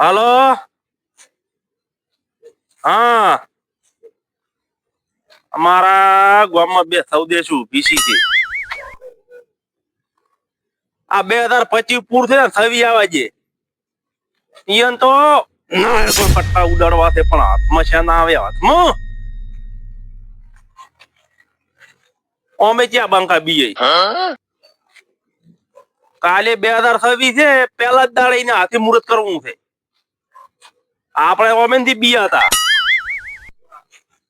હાલો? હા. અમારા ગામમાં બે સૌદેશુ ભીસી છે. આ બે હજાર પચીસ પૂર છે ને છવી આવે છે ઈયન તો ના પટ્ટા ઉડાડવા છે, પણ હાથમાં છે ના આવે હાથમાં. અમે ક્યાં બંકા બીએ? કાલે બે હજાર છવ્વીસ છે પેલા જ દાડે હાથી મુહૂર્ત કરવું છે. આપણે ઓમેનથી બી હતા.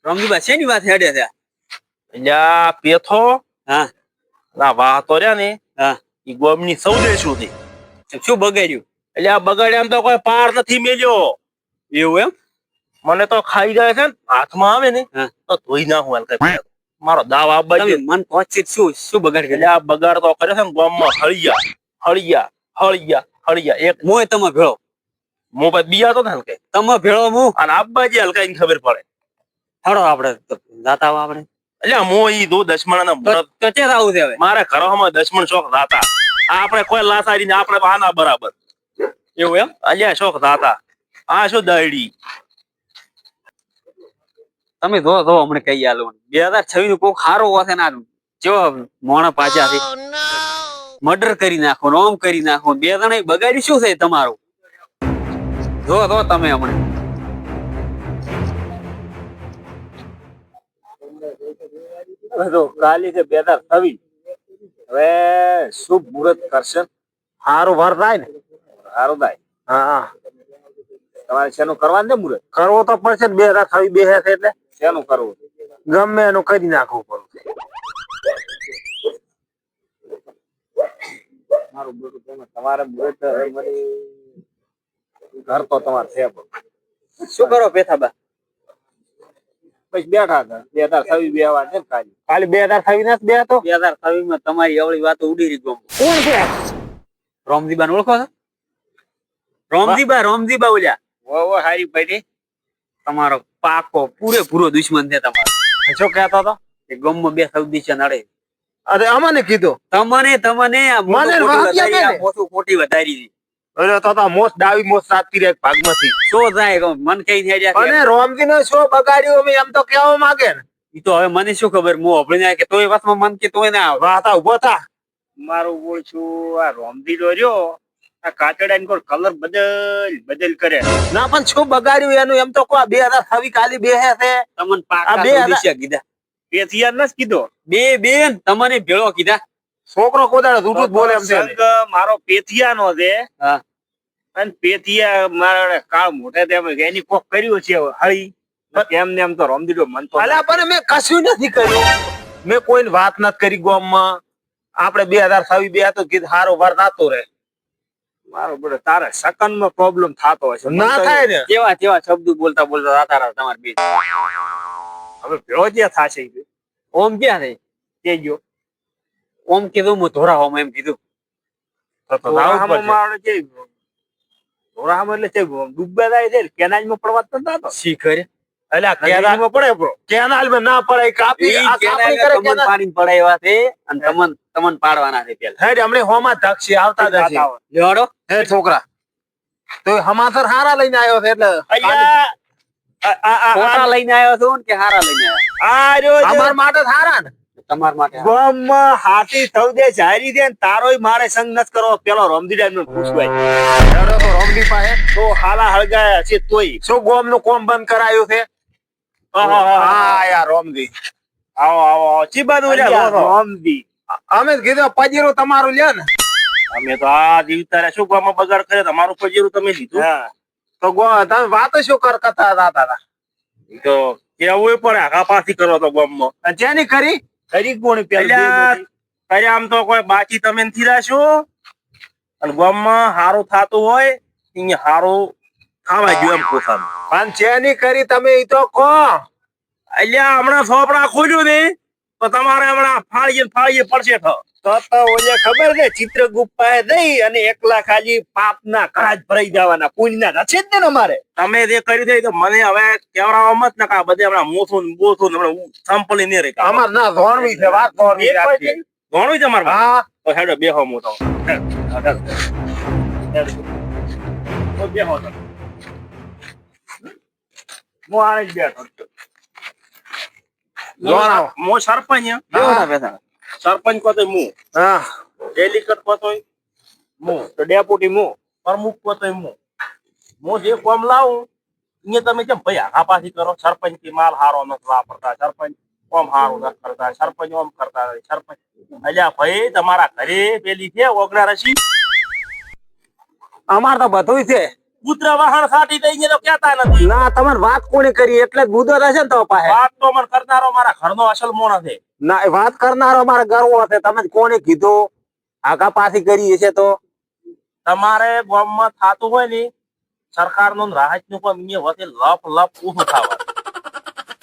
રમજીબા શેની વાત હેડે છે? એટલે પેથો? હા. ના વાહતો રહ્યા ને હા. ઈ ગોમની સૌદે સુધી શું બગાડ્યું? એટલે આ બગાડ્યા તો કોઈ પાર નથી મેલ્યો. એવું એમ? મને તો ખાઈ જાય છે ને હાથમાં આવે ને તો ધોઈ નાખું હાલ મારો દાવ આ બાજુ. મન પહોંચી શું શું બગાડ એટલે આ બગાડ તો કરે છે ને ગામમાં હળિયા હળિયા હળિયા હળિયા એક મોય તમે ભેળો. મોબાઈલ બી હતો ને હલકે તમે ભેળો હું અને આબાજી હલકા ખબર પડે. હાડો આપણે આપણે. એટલે મો ઈ દો દશમણ આવું છે હવે. મારે ઘરમાં દશમણ શોખ દાતા. આપણે કોઈ લાસારી ને આપણે આના બરાબર. એવું એમ? અલ્યા શોખ દાતા. આ શું દાયડી? તમે જો જો હમણે કઈ આલો. બે હજાર છવ્વીસનું કોક હારો હશે ના જો મોણા પાછા છે. મર્ડર કરી નાખો ઓમ કરી નાખો. બે જણા બગાડી શું છે તમારું? જો જો તમે હમણે. જો કાલી છે બેદાર થવી હવે શુભ મુહૂર્ત કરશે. હારું વાર થાય ને. સારું થાય. હા તમારે શેનું કરવાનું ને મુહૂર્ત? કરવો તો પડશે ને બે હજાર છવ્વીસ બે છે એટલે. શેનું કરવું? ગમે એનું કરી નાખવું પડે. મારું તમારે મુહૂર્ત ઘર તો તમારે છે. શું કરો પેથાબા પછી બેઠા હતા. બે હજાર છવ્વીસ બે વાર છે ને કાલી. ખાલી બે હજાર છવ્વીસ ના બે હતો? બે હજાર છવ્વીસમાં તમારી અવળી વાતો ઉડી રહી ગમ. કોણ છે? રોમજીબા ઓળખો છો? રોમજીબા રોમજીબા ઓલ્યા વો વો હારી ભાઈ તમારો પાકો પૂરેપૂરો દુશ્મન છે તમારો. શું કહેતો હતો? એ ગમમાં બે સૌદી છે નડે અરે અમને કીધું? તમને તમને મોટું ખોટું વધારી, ને. અરે તો તો મોસ ડાવી મોસ સાતતી ભાગ ભાગમાંથી. તો જાય મન કઈ થઈ રહ્યા અને રોમજી નો શો બગાડ્યો અમે? એમ તો કેવા માંગે ને. ઈ તો હવે મને શું ખબર? હું આપણે જાય કે તોય વાતમાં મન કે તોય ના વાતા ઊભો થા. મારું બોલ છું આ રોમદી દોર્યો આ કાચડા કોઈ કલર બદલ બદલ કરે. ના પણ શું બગાડ્યું એનું? એમ તો કોઈ બે હજાર છવ્વીસ કાલી બે હે છે. તમને પાકા બે હજાર કીધા. કીધા પેથિયાર નથી કીધો. બે બેન તમને ભેળો કીધા. છોકરો કોદાડે જૂઠું બોલે એમ છે મારો પેથિયા નો છે. હા. અને પેથિયા મારા કાળ મોટા તેમ એની કોક કર્યું છે હળી. એમ ને એમ તો રોમદીડો મન તો અલા પણ મેં કશું નથી કર્યું. મેં કોઈને વાત નથી કરી ગામમાં. આપણે બે હજાર છવ્વીસ બે હતો કીધું હારો વાર નાતો રહે. મારો બધો તારે સકનમાં પ્રોબ્લેમ થતો હશે ના થાય ને. કેવા કેવા શબ્દો બોલતા બોલતા રાતા રાત તમારે બે. હવે ભેળો જે થાશે ઓમ ક્યાં થઈ ગયો. ઓમ કીધું હું ધોરા હોમ એમ કીધું. તો તો ધોરાહામાં એટલે છે ડૂબવા જાય છે કેનાલમાં પડવા જ નતો થતો શીખર. અલ્યા કેનાલ કેનાલમાં પડે bro. કેનાલમાં ના પડે કાપી આ કાપણી કરે કેનાલ. પાણી પડે એવા છે અને તમન તમન પાડવાના છે પેલા. હેડ હમણે હોમાં ધક્ષી આવતા જ હશે. જાતા લેવાડો હે છોકરા. તો હમાસર હારા લઈને આવ્યો છે એટલે અલ્યા, આ- આ- આ- લઈને આવ્યો છું કે હારા લઈને આવ્યો? આ રહ્યો અમાર માટે હારા ને. તમારા માટે. ગામમાં હાથી સૌદે જારી દે તારોય મારે સંગ નથ કરો પેલો રમદીડા નો પૂછવાય. ડરો તો રોમડી પાસે. તો હાલા હળગાયા છે તોય. શું ગોમનું કોમ બંધ કરાયું છે? હા યાર રોમજી આવો આવો ચી બાજુ રમદી. અમે કીધું પજીરું તમારું લે ને. અમે તો આ જીવતા શું ગામમાં બગાડ કરે તમારું પજીરું તમે લીધું. તો તમે વાતો શું કર કરતા હતા તો કેવું પણ આખા પાછી કરો તો ગામમાં. અને જેની કરી? ખરી કોણ પેલું આમ તો કોઈ બાકી તમે નથી રાશો. અને ગામમાં હારું થાતું હોય અહીંયા હારું ખાવા ગયું એમ પોતાનું પણ જેની કરી તમે એ તો કહો. અલ્યા હમણાં સોપડા ખોલ્યું ને તો તમારે હમણાં ફાળીએ ફાળીએ પડશે તો તો તો ઓલે ખબર છે ચિત્રગુપ્ત પાસે જઈ અને એકલા ખાલી પાપના કળા જ ભરાઈ જવાના પુણ્યના રચે જ ને અમારે. તમે જે કર્યું છે તો મને હવે કેવડાવવા મત ને કા બધે હમણાં મોથું બોથું હમણાં સંપલી નહીં રહી. અમાર ના ધોણવી છે વાત ધોણવી છે છે. અમારે હા. તો હેડો બેહો હું બેહો આણે જ બેઠો. મો સરપંચ બેઠા. સરપંચ કો તો હું. હા ડેલીગેટ કો તોય હું તો ડેપ્યુટી મુ. પ્રમુખ કો તોય હું હું જે કોમ લાવું અહીંયા તમે કેમ ભાઈ હાપાસી કરો? સરપંચથી માલ હારો નથી વાપરતા. સરપંચ કોમ હારું નથી કરતા. સરપંચ ઓમ કરતા સરપંચ અલ્યા ભાઈ તમારા ઘરે પેલી છે ઓગણા રસી અમાર તો બધું છે. પુત્ર વાહન સાટી દઈ તો કહેતા નથી. ના તમાર વાત કોની કરી? એટલે જ મુદ્દો રહેશે ને તો પાસે વાત તો મને કરનારો મારા ઘરનો અસલ મોણ છે. ના વાત કરનારો મારા ગર્વ હશે તમે કોને કીધું? આગા પાછી કરી હશે તો. તમારે ગામમાં થાતું હોય ને સરકારનું રાહતનું પણ અહીંયા વતે લપ લપ ઊભું થવા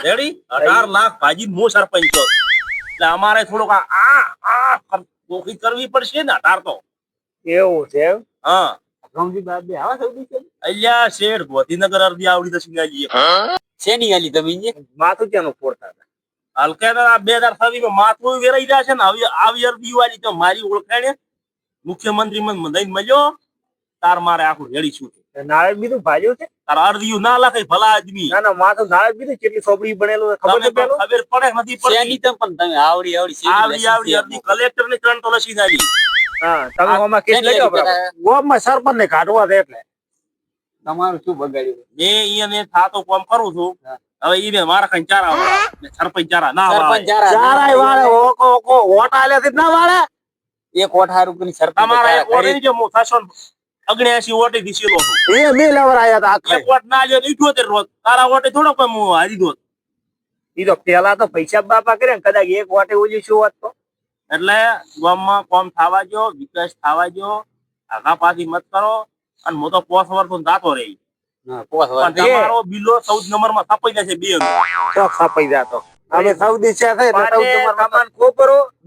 રેડી અઢાર લાખ ભાજી હું સરપંચ છું. એટલે અમારે થોડુંક આ આ આ કરવી પડશે ને અઢાર તો. એવું છે હા. ગમજી બાબે આવા સૌદી છે? અલ્યા શેઠ ગોધીનગર અરજી આવડી તો સિંગાજી શેની આલી તમે ઈ? માથું ક્યાંનો ફોડતા હતા? હલકે બે હજાર સાવી માં માથું વેરાઈ જાય છે ને આવી આવી અરજી વાળી તો મારી ઓળખાણે મુખ્યમંત્રી મને મદદ મળ્યો. તાર મારે આખું રેડી છું. તે નાળે બીજું ભાજ્યો છે? તાર અરજી ના લખાય ભલા આદમી. ના ના માથું નાળે બીજું કેટલી સોપડી બનેલું ખબર ખબર પડે નથી પડતી. પણ તમે આવડી આવડી આવડી આવડી અરજી કલેક્ટરની ત્રણ તો લસી નાલી હા તમે ઓમાં કેસ લઈ જાઓ. પેલા સરપંચ ને કાઢવા દે એટલે. તમારું શું બગાડ્યું? મેં અહીંયા થાતો કોમ કરું છું. હવે હવે ઈને મારા કઈ ચારા વાળા. ને સરપંચ ચારા ના સરપંચ વાળા. ચારા વાળે ઓકો ઓકો વોટ આલે થી ના વાળે? એક ઓઠાર રૂપિયાની સરપંચ તમારા એક વોટ. જો હું ફેશન અગણ્યાસી વોટે દીસેલો છું. એ મે લેવરાયા હતા તા એક વોટ ના લ્યો તો ઇઠ્યોતેર રોજ તારા વોટે થોડો કોઈ હું હારી દો ઈ તો પેલા તો પૈસા બાપા કરે ને કદાચ એક વોટે ઓછી શું વાત તો? એટલે ગામમાં કોમ થવા જો વિકાસ થવા જો આગા પાછી મત કરો અને તો પોસ વર્ષ દાતો રહી. તમારો બિલો ચૌદ નંબરમાં છપાઈ જશે બે અમે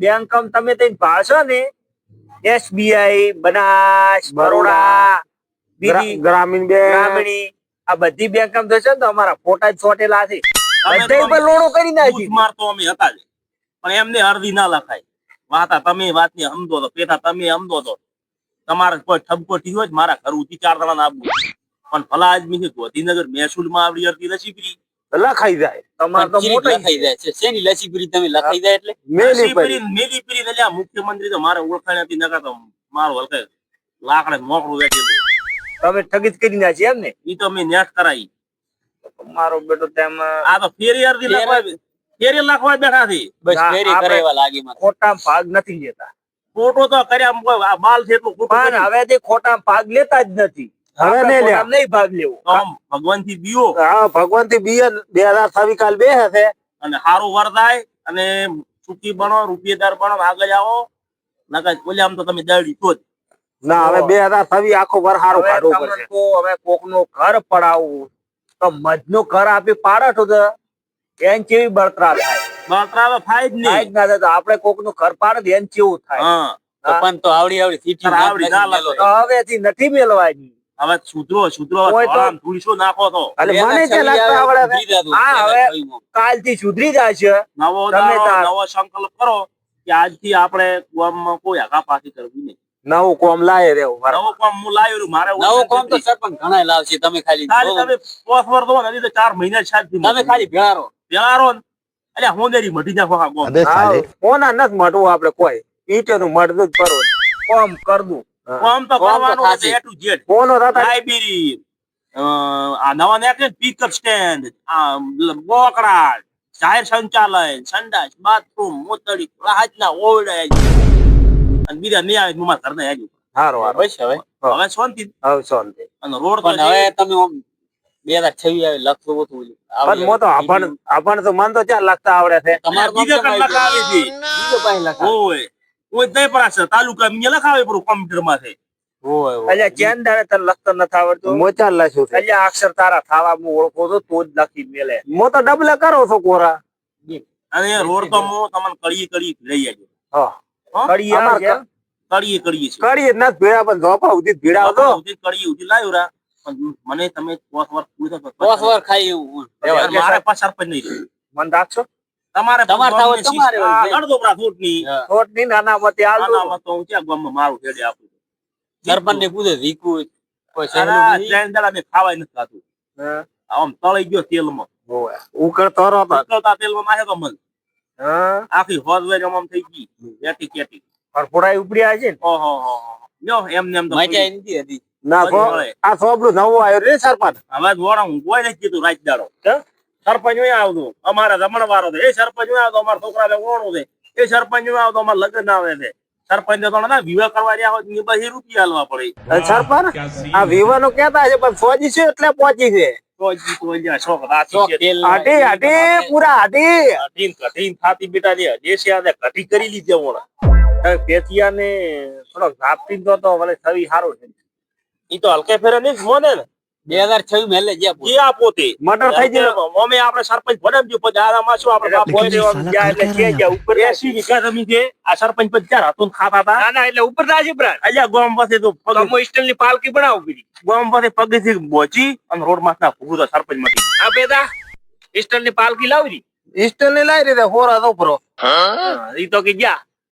બેંક તમે તઈ ભાળશો ને એસબીઆઈ બનાસ બરોડા. બીજી ગ્રામીણ બેંક. ગ્રામીણી આ બધી બેંક આમ થશે ને તો અમારા ફોટા જ ચોટેલા છે. લોડો ઉપર કરી નાખી. મારતો અમે હતા પણ એમને અરજી ના લખાય. વાતા તમે વાતની સમજો તો પેથા તમે સમજો તો. તમારે કોઈ ઠપકો થયો જ મારા ઘર ઉથી ચાર જણા ના આપવું પણ ભલા આદમી છે ગોધીનગર મહેસૂલમાં આવડી રસી કરી લખાઈ જાય. તમારે તો મોટા લખાઈ જાય છે. શેની લસી પૂરી તમે લખાઈ જાય એટલે? મેલી રસી પડી કરી મેલી પરી ને લ્યા મુખ્યમંત્રી તો મારે ઓળખાણ હતી નકર તો મારો હલકે લાકડે મોકળું વેચેલું તમે ઠગીત કરી નાખી એમ ને ઈ તો મેં નેટ કરાવી મારો બેટો તેમ આ તો ફેરી અરજી લખવા ફેરી નાખવા બેઠા થી બસ ના, આપણે- કરે એવા લાગી મને ખોટા ભાગ નથી લેતા. ખોટો તો કર્યા આમ બાલ છે એટલું ખોટું પણ હવે તે ખોટા ભાગ લેતા જ નથી. હવે આપણે લે. નહીં ભાગ લેવો. તો ભગવાનથી બીઓ. હા ભગવાનથી બિયન બે હજાર છવ્વીસ કાલ બે હશે. અને સારું વર્તાય અને સુખી બનો રૂપિયેદાર બનો આગળ આવો. નકર બોલે આમ તો તમે દળી તો જ. ના હવે બે હજાર છવ્વીસ આખો વર હારું હવે કાઢવું પડશે. હવે કોકનું ઘર પડાવવું. તો મજનું ઘર આપી પાડો તો. એન કેવી બળતરા થાય? બળતરા તો થાય જ નહીં. ના થાય તો આપણે કોકનું ઘર પાડે એને કેવું થાય? પણ તો આવડી આવડી સીટી આવડી ના હવેથી નથી મેળવાની હવે સુધરો સુધરો તો- નાખો તો. એટલે મને છે લાગતું આવડે હવે-. કાલથી સુધરી જશે. નવો નવો સંકલ્પ કરો કે આજથી આપણે ગામમાં કોઈ આગા પાછી કરવી નહીં. નવું કોમ લાય રે નવું કોમ હું લાવ્યો મારે નવું કોમ તો સરપંચ ઘણા લાવશે તમે ખાલી. તમે પોસ વર દો ને તો ચાર મહિના શાંતિ તમે ખાલી ભેળા રહો. પેલારો એટલે હું હોંદેરી મઢી નાખો આ ગોમ કોના નથી મળવું આપડે કોઈ. ઈટેનું મળતું જ પરવું કોમ કરવું કોમ તો કોમ તો કરવાનું છે એ ટુ ઝેડ કોનો થતા લાઇબ્રેરી આ નવા નાખે સ્પીકર સ્ટેન્ડ આ બોકડા જાહેર સંચાલન સંડાસ બાથરૂમ મોતડી રાહતના ઓવડા અને બીજા નહીં આવે મમ્મા ઘરના યાદ હારું હારું. હવે. હવે શાંતિ. હવે શાંતિ. અને રોડ તો પણ હવે તમે બે હજાર છવ્વીસ આવે લખતું હતું પણ મો તો આપણ આપણ તો મન તો ક્યાં લખતા આવડે છે? તમારે બીજા કણ લખાવે છે? બીજો પાસે લખાવે. ઓય ઓય તય તાલુકા મિયા લખાવે પૂરું કોમ્પ્યુટરમાં છે. હોય, હોય. અલ્યા ચેન દાડે તને લખતા નથી આવડતું? મોચા લખ્યું છે? અલ્યા અક્ષર તારા થાવા હું ઓળખો તો તો જ લખી મેલે. મો તો ડબલે કરો છો કોરા. અને રોડ તો હું તમને કડી કડી લઈ આવજો હા. કડી અમાર આવે છે. કડીએ ના ભેળા પણ ઝોપા સુધી ભીડાવતો કડી ઉધી લાવ્યો રા. મને તમે પોસ વાર પૂછો તો દસ વાર ખાઈ એવું. મારે પાછા સરપંચ નહીં મન રાખશો તમારે તમારે થાવ તમારે અડધો પ્રા ફૂટની હા. થોટની નાના મતે આલજો આનામાં તો હું ક્યાં ગામમાં મારું હેડે આપું. સરપંચ ને પૂછે વીકું કોઈ સહેલું નહીં. દાડા મેં ખાવાય નથી ખાતું. આમ તળી ગયો તેલમાં. ઉકળતો તેલમાં નાખે તો મન. હા. આખી હોજવેજ આમ આમ થઈ ગઈ. KT KT. ફરફોડાઈ ઉપડી આવી છે ને. ઓહો હો હો. લ્યો એમને એમ તો મજા એની હતી ના મળે. આ નવું આવ્યું રે સરપંચ. હવે જોડા હું કોઈ નથી કીધું રાત દાડો. સરપંચ હોય આવતું અમારે રમણવારો છે. એ સરપંચ હોય આવતો અમારા છોકરાને ઓણું છે. એ સરપંચ હોય આવતો અમારે લગ્ન આવે છે. સરપંચ તો ના વિવાહ કરવા રહ્યા હોય તો એની રૂપિયા હાલવા પડે. સરપંચ આ વિવાનો કેતા છે પણ સોજી છે એટલે પહોંચી છે. ને કઠી કરી લીધી ને થોડોક ઝાપટી તો ભલે છવી સારું છે. ઈ તો હલકે ફેરે નહીં મોને ને. બે હજાર છવ્વીસ મેલે જે આપો પોતે. મર્ડર થઈ ગયો. અમે આપણે સરપંચ ભણાવજો પછી આરામાં શું આપણે બાપ હોય એટલે ગયા એટલે કે ગયા ઉપર એસી વીઘા જમીન છે. આ સરપંચ પછી ચાર હતું ખાતા હતા? ના ના એટલે ઉપર ના છે બ્રાન અલ્યા ગોમ પાસે તો પગ ગમો સ્ટીલની પાલકી બનાવો પીડી. ગોમ પાસે પગથી બોચી અને રોડમાં ના ભૂગું સરપંચમાંથી આ બેટા સ્ટીલની પાલકી લાવરી ઇસ્ટલ ને લાવી રીતે હોરા તો પરો ઈ તો કે ગયા.